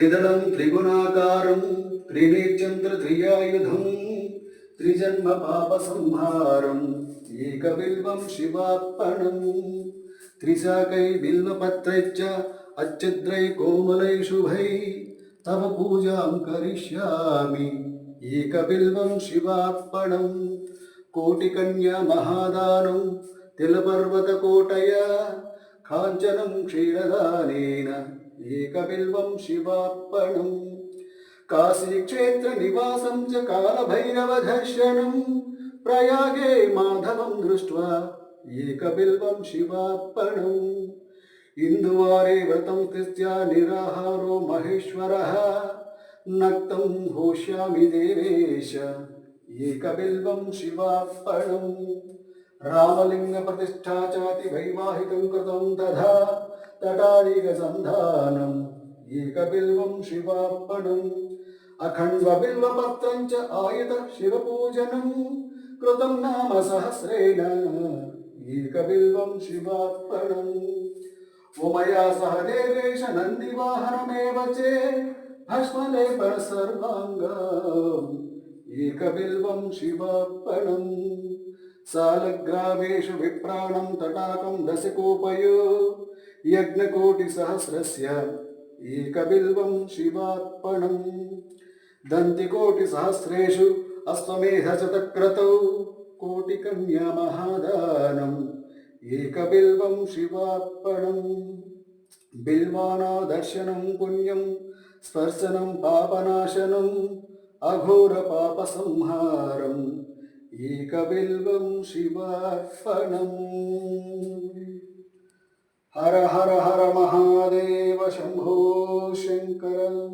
త్రిదళం త్రిగుణాకారం త్రినేత్యంత్ర త్రియాయుధం త్రిజన్మ పాప సంహారం ఏకబిల్వం శివార్పణం. త్రిశాకై బిల్వపత్రైచ్చ అచ్చద్రై కోమలై శుభై తవ పూజాం కరిష్యామి. ఏకబిల్వం శివార్పణం కోటికన్యా మహాదానం తిలపర్వతకోటయ కాంచనం క్షీరదానేన ఏకబిల్వం శివార్పణం. కాశీక్షేత్ర నివాసం చ కాలభైరవదర్శనం. ప్రయాగే మాధవం దృష్ట్వా ఏకబిల్వం శివార్పణం. ఇందువారే వ్రతం తిస్య నిరాహారో మహేశ్వర. నక్తం హోష్యామి దేవేశ ఏకబిల్వం శివార్పణం. రామలింగ ప్రతిష్ఠా చాతి వైవాహికం కృతం తథా తటారిక సంధానం ఏకబిల్వం శివార్పణం అఖండ బిల్వపత్రం చ ఆయుధ శివపూజనం కృతం నామ సహస్రేణ ఏకబిల్వం శివార్పణం ఉమయా సహ దేవేశ నందివాహనమేవ सालग्रामेषु विप्राणं तटाकं दशकूपयो यज्ञकोटिसहस्रस्य एकबिल्वं शिवात्पणं दन्तिकोटिसहस्रेषु अश्वमेधशतक्रतौ कोटिकन्यामहादानम् एकबिल्वं शिवात्पणं बिल्वानादर्शनं पुण्यं स्पर्शनं पापनाशनम् अघोरपापसंहारम् ஏகபெல்வம் சிவார்ப்பணம். ஹர ஹர ஹர மகாதேவ சம்போ சங்கர